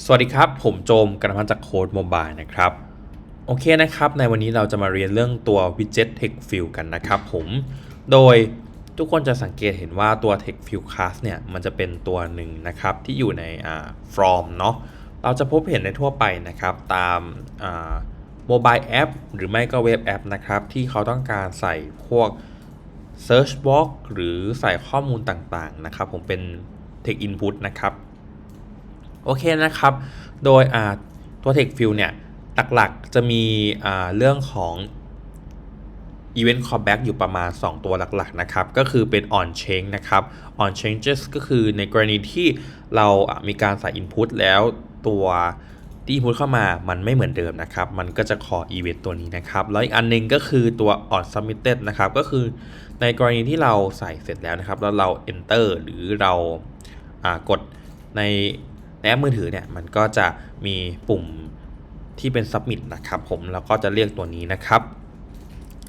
สวัสดีครับ ผมโจมกระพันจากโค้ดโมบายนะครับ โอเคนะครับ ในวันนี้เราจะมาเรียนเรื่องตัว Widget Text Field กันนะครับผมโดยทุกคนจะสังเกตเห็นว่าตัว Text Field Class เนี่ย มันจะเป็นตัวหนึ่งนะครับ ที่อยู่ในอ่า from เนาะเราจะพบเห็นในทั่วไปนะครับ ตามอ่าโมบายแอปหรือไม่ก็เว็บแอปนะครับ ที่เขาต้องการใส่พวก Search Box หรือใส่ข้อมูลต่างๆนะครับ ผมเป็น Text Input นะครับ โอเคนะครับ โดยตัว Text Field เนี่ยหลักๆจะมีเรื่องของ Event Callback อยู่ประมาณ 2 ตัวหลักๆนะครับ ก็คือเป็น on change นะครับ on changes ก็คือในกรณีที่เรามีการใส่ input แล้วตัวที่ input เข้ามามันไม่เหมือนเดิมนะครับ มันก็จะขอ event ตัวนี้นะครับ แล้วอีกอันหนึงก็คือตัว on submitted นะครับ ก็คือในกรณีที่เราใส่เสร็จแล้วนะครับ แล้วเรา enter หรือเราากดใน ในแอปมือถือเนี่ยมันก็จะมีปุ่มที่เป็น submit นะครับผมแล้วก็จะเรียกตัวนี้นะครับ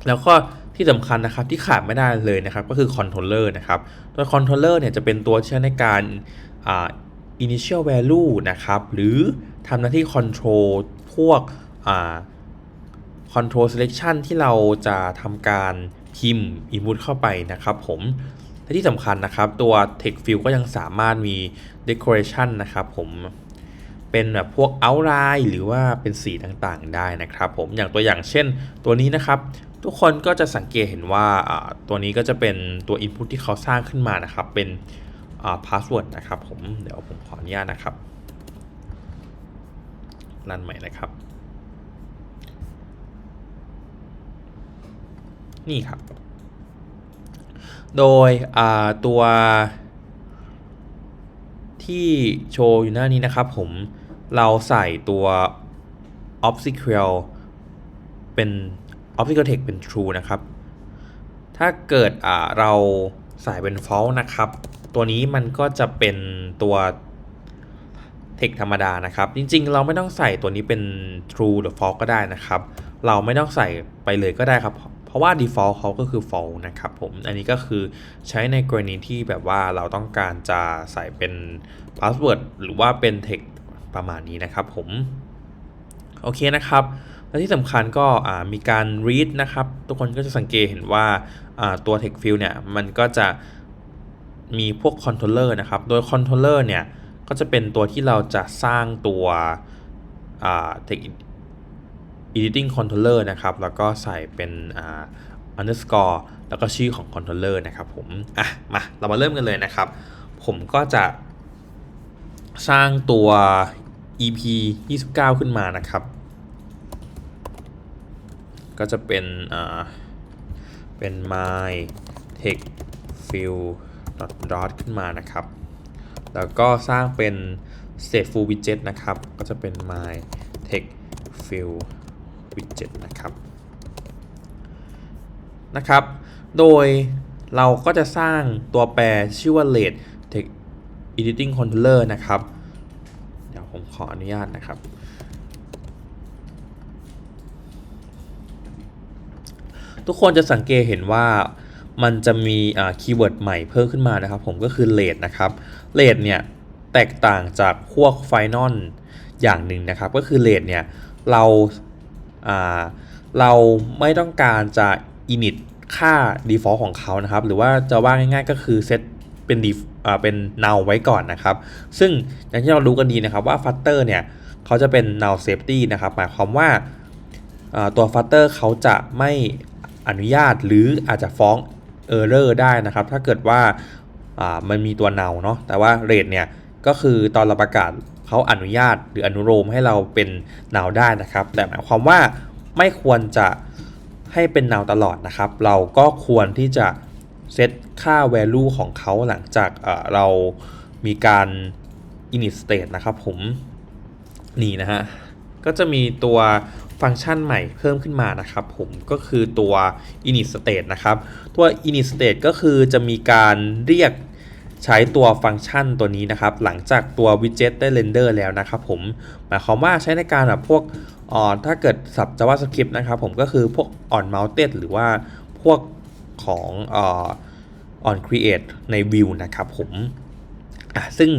แล้วก็ที่สำคัญนะครับที่ขาดไม่ได้เลยนะครับก็คือคอนโทรลเลอร์นะครับโดยคอนโทรลเลอร์เนี่ยจะเป็นตัวที่ใช้ในการอ่า initial value นะครับหรือทำหน้าที่ control พวกอ่า control selection ที่เราจะทำการพิมพ์ input เข้าไปนะครับผม และที่สำคัญนะครับ ตัว text field ก็ยังสามารถมี decoration นะครับผมเป็นแบบพวก outline หรือว่าเป็นสีต่างๆได้นะครับ ผมอย่างตัวอย่างเช่นตัวนี้นะครับ ทุกคนก็จะสังเกตเห็นว่าตัวนี้ก็จะเป็นตัว input ที่เขาสร้างขึ้นมานะครับ เป็นอ่า password นะครับ ผมเดี๋ยวผมขออนุญาตนะครับรันใหม่นะครับ นี่ครับ โดยตัวที่โชว์อยู่หน้านี้นะครับผมเราใส่ตัว obstacle เป็น obstacle text เป็น true นะครับ ถ้าเกิดเราใส่เป็น false นะครับ ตัวนี้มันก็จะเป็นตัว text ธรรมดานะครับ จริง ๆ เราไม่ต้องใส่ตัวนี้เป็น true หรือ false ก็ได้นะครับ เราไม่ต้องใส่ไปเลยก็ได้ครับ ราะว่า default เขาก็คือ false นะครับผม อันนี้ก็คือใช้ในกรณีที่แบบว่าเราต้องการจะใส่เป็น password หรือว่าเป็น text ประมาณนี้นะครับผม โอเคนะครับและที่สำคัญก็มีการ read นะครับ ทุกคนก็จะสังเกตเห็นว่าตัว text field เนี่ยมันก็จะมีพวก controller นะครับ โดย controller เนี่ยก็จะเป็นตัวที่เราจะสร้างตัว text editing controller นะครับ แล้วก็ใส่เป็นอ่า underscore แล้วก็ชื่อของ controller นะครับผม อะ มา เรามาเริ่มกันเลยนะครับ ผมก็จะสร้างตัว EP 29 ขึ้นมานะครับ ก็จะเป็นอ่าเป็น my text field dot dot ขึ้นมานะครับ แล้วก็สร้างเป็น stateful widget นะครับ ก็จะเป็น my text field widget นะครับนะครับ โดยเราก็จะสร้างตัวแปรชื่อว่า rate text editing controller นะครับ เดี๋ยวผมขออนุญาตนะครับ ทุกคนจะสังเกตเห็นว่ามันจะมีคีย์เวิร์ดใหม่เพิ่มขึ้นมานะครับ ผมก็คือ rate นะครับ rate เนี่ย แตกต่างจากพวก final อย่างหนึ่งนะครับ ก็คือ rate เนี่ย เรา เราไม่ต้องการจะ init ค่า default ของเขานะครับ หรือว่าจะว่าง่ายๆก็คือ set เป็น def เป็น null ไว้ก่อนนะครับ ซึ่งอย่างที่เรารู้กันดีนะครับว่า flutter เนี่ยเขาจะเป็น null safety นะครับ หมายความว่าตัว flutter เขาจะไม่อนุญาตหรืออาจจะฟ้อง error ได้นะครับ ถ้าเกิดว่าอ่ามันมีตัว null เนาะแต่ว่า rate เนี่ยก็คือตอนเราประกาศ เขาอนุญาตหรืออนุโลมให้เราเป็น null ได้นะครับ แต่หมายความว่าไม่ควรจะให้เป็น null ตลอดนะครับ เราก็ควรที่จะเซตค่า value ของเขาหลังจากเเรามีการ init state นะครับผมนี่นะฮะ ก็จะมีตัวฟังก์ชันใหม่เพิ่มขึ้นมานะครับผมก็คือตัว init state นะครับ ตัว init state ก็คือจะมีการเรียก ใช้ตัวฟังก์ชันตัวนี้นะครับ หลังจากตัว widget ได้เรนเดอร์แล้วนะครับผมหมายความว่าใช้ในการแบบพวกอ่อถ้าเกิดสับ JavaScript นะครับผมก็คือพวก on mounted หรือว่าพวกของอ่อ on create ใน view นะครับผมอะซึ่ง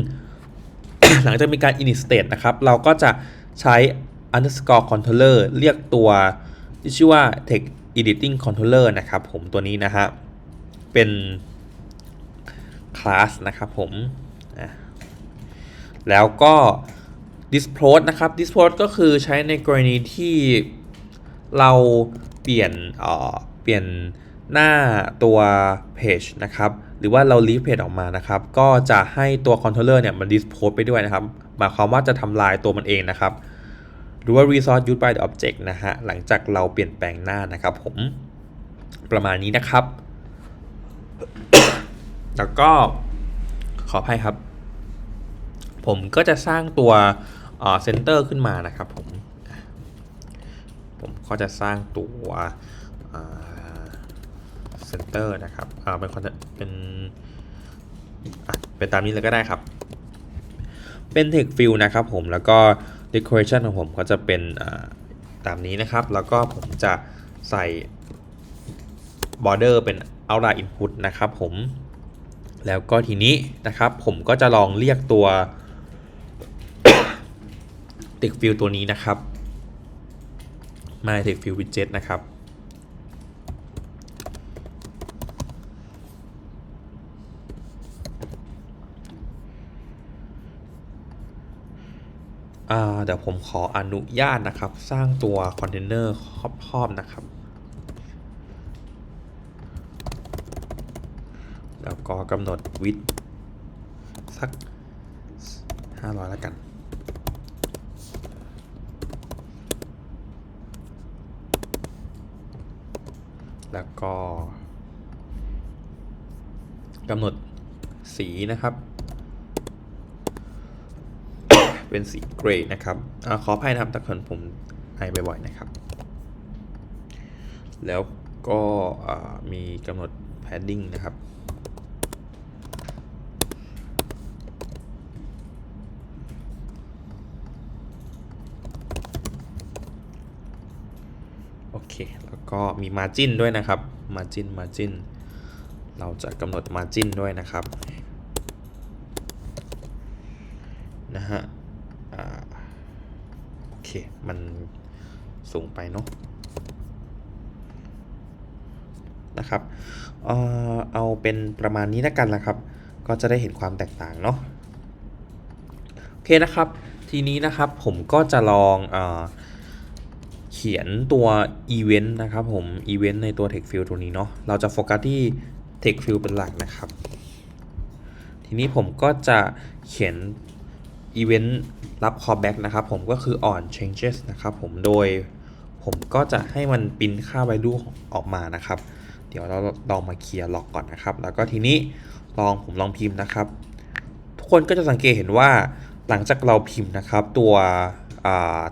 หลังจากมีการ init state นะครับ เราก็จะใช้ underscore controller เรียกตัวที่ชื่อว่า text editing controller นะครับผมตัวนี้นะฮะเป็น class นะครับผมแล้วก็ dispose นะครับ dispose ก็คือใช้ในกรณีที่เราเปลี่ยนเอ่อเปลี่ยนหน้าตัว page นะครับ หรือว่าเรา leave page ออกมานะครับ ก็จะให้ตัว controller เนี่ยมัน dispose ไปด้วยนะครับ หมายความว่าจะทำลายตัวมันเองนะครับ หรือว่า resource used by the object นะฮะ หลังจากเราเปลี่ยนแปลงหน้านะครับผม ประมาณนี้นะครับ แล้วก็ขออภัยครับ ผมก็จะสร้างตัวเซนเตอร์ขึ้นมานะครับผม ผมก็จะสร้างตัวเซนเตอร์นะครับเป็นคอนเป็นเป็นตามนี้เลยก็ได้ครับ เป็น text fill นะครับผม แล้วก็ decoration ของผมก็จะเป็นตามนี้นะครับ แล้วก็ผมจะใส่ border เป็น outline input นะครับผม แล้วก็ทีนี้นะครับผมก็จะลองเรียกตัว text fill ตัวนี้นะครับมาใน text fill widget นะครับอ่าเดี๋ยวผมขออนุญาตนะครับ สร้างตัวคอนเทนเนอร์ครอบๆนะครับ แล้วก็กำหนดวิดสัก 500 แล้วกัน แล้วก็กำหนดสีนะครับ เป็นสีเกรย์นะครับอขออภัยนะครับแต่คนผมไอบ่อยๆนะครับ แล้วก็มีกำหนด padding นะครับ เค แล้วก็มี margin ด้วยนะครับ margin margin เราจะกำหนด margin ด้วยนะครับนะฮะโอเค มันสูงไปเนาะนะครับเออเอาเป็นประมาณนี้แล้วกันละครับ ก็จะได้เห็นความแตกต่างเนาะโอเคนะครับ ทีนี้นะครับผมก็จะลองเออ เขียนตัว Event นะครับผม Event ในตัว Text Field ตัวนี้เนาะเราจะโฟกัสที่ Text Field เป็นหลักนะครับ ทีนี้ผมก็จะเขียน Event รับ callback นะครับผมก็คือ on changes นะครับผมโดยผมก็จะให้มันปริ้นค่า value ออกมานะครับ เดี๋ยวเราลองมาเคลียร์ล็อกก่อนนะครับ แล้วก็ทีนี้ลองผมลองพิมพ์นะครับ ทุกคนก็จะสังเกตเห็นว่าหลังจากเราพิมพ์นะครับ ตัว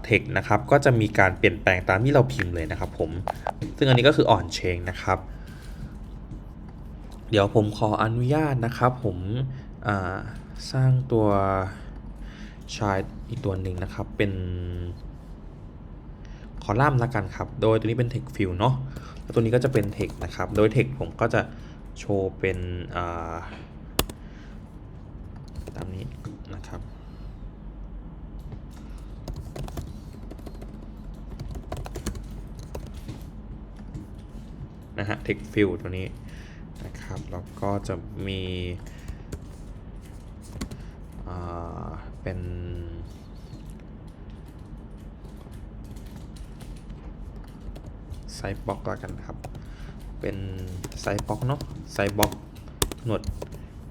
เทคนะครับก็จะมีการเปลี่ยนแปลงตามที่เราพิมพ์เลยนะครับผมซึ่งอันนี้ก็คืออ่อนเชงนะครับ เดี๋ยวผมขออนุญาตนะครับผมสร้างตัวชายอีกตัวหนึ่งนะครับเป็นคอลัมน์ละกันครับ โดยตัวนี้เป็น text field เนาะแล้วตัวนี้ก็จะเป็น text นะครับ โดย text ผมก็จะโชว์เป็นตามนี้นะครับ นะฮะ text field ตัวนี้นะครับ แล้วก็จะมีเป็น ไซบ็อกแล้วกันครับ เป็นไซบ็อกเนาะไซบ็อกหนวด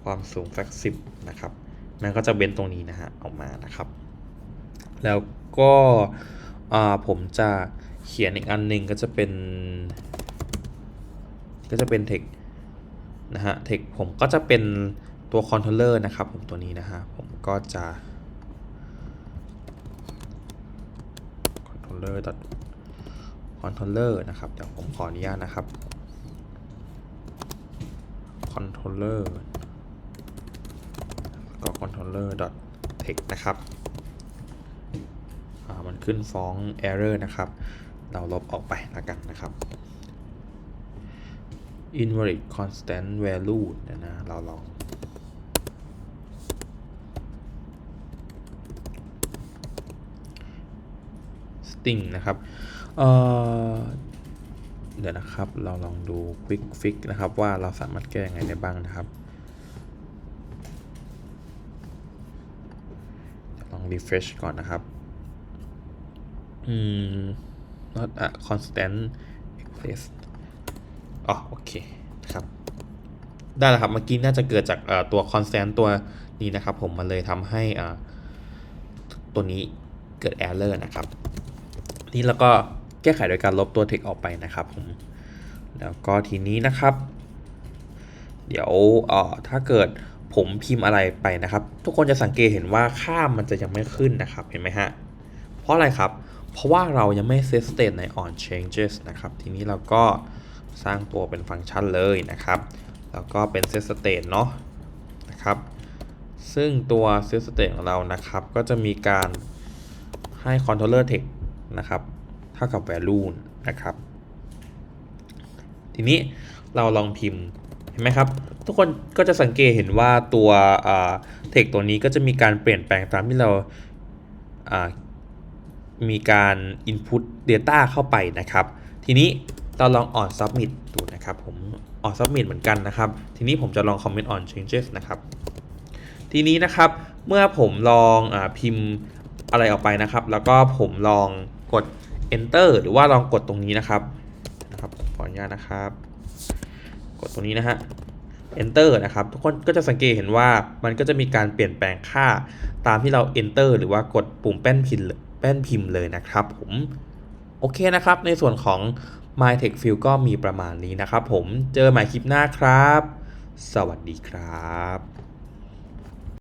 ความสูงสักสิบนะครับมันก็จะเว้นตรงนี้นะฮะออกมานะครับ แล้วก็ผมจะเขียนอีกอันหนึ่งก็จะเป็น ก็จะเป็นเทคนะฮะเทคผมก็จะเป็นตัวคอนโทรลเลอร์นะครับผมตัวนี้นะฮะผมก็จะ controller dot controller นะครับเดี๋ยวผมขออนุญาตนะครับ controller ก็ controller dot text นะครับมันขึ้นฟ้อง error นะครับ เราลบออกไปแล้วกันนะครับ inverse constant value นะนะ เราลองสติงนะครับเดี๋ยวนะครับ เราลองดู quick fix นะครับว่าเราสามารถแก้ยังไงได้บ้างนะครับ ลอง refresh ก่อนนะครับ อืม not a constant exists อ๋อโอเคนะครับได้แล้วครับเมื่อกี้น่าจะเกิดจากตัว constant ตัวนี้นะครับ ผมมันเลยทำให้ตัวนี้เกิด error นะครับ นี่แล้วก็แก้ไขโดยการลบตัว text ออกไปนะครับผมแล้วก็ทีนี้นะครับ เดี๋ยวเอ่อถ้าเกิดผมพิมพ์อะไรไปนะครับ ทุกคนจะสังเกตเห็นว่าค่ามันจะยังไม่ขึ้นนะครับเห็นไหมฮะเพราะอะไรครับ เพราะว่าเรายังไม่ set state ใน on changes นะครับ ทีนี้เราก็ สร้างตัวเป็นฟังก์ชันเลยนะครับ แล้วก็เป็น set state เนาะนะครับ ซึ่งตัว set state ของเรานะครับ ก็จะมีการให้ controller text นะครับเท่ากับ value นะครับ ทีนี้เราลองพิมพ์เห็นไหมครับ ทุกคนก็จะสังเกตเห็นว่าตัวเทคตัวนี้ก็จะมีการเปลี่ยนแปลงตามที่เราอ่ามีการ input data เข้าไปนะครับ ทีนี้ เราลอง on submit ดูนะครับผม on submit เหมือนกันนะครับ ทีนี้ผมจะลอง comment on changes นะครับ ทีนี้นะครับเมื่อผมลองอพิมพ์อะไรออกไปนะครับ แล้วก็ผมลองกด enter หรือว่าลองกดตรงนี้นะครับนะครับขออนุญาตนะครับ กดตรงนี้นะฮะ enter นะครับ ทุกคนก็จะสังเกตเห็นว่ามันก็จะมีการเปลี่ยนแปลงค่าตามที่เรา enter หรือว่ากดปุ่มแป้นพิมพ์แป้นพิมพ์เลยนะครับ ผมโอเคนะครับ ในส่วนของ My Tech Field ก็มีประมาณนี้นะครับผม เจอใหม่คลิปหน้าครับ สวัสดีครับ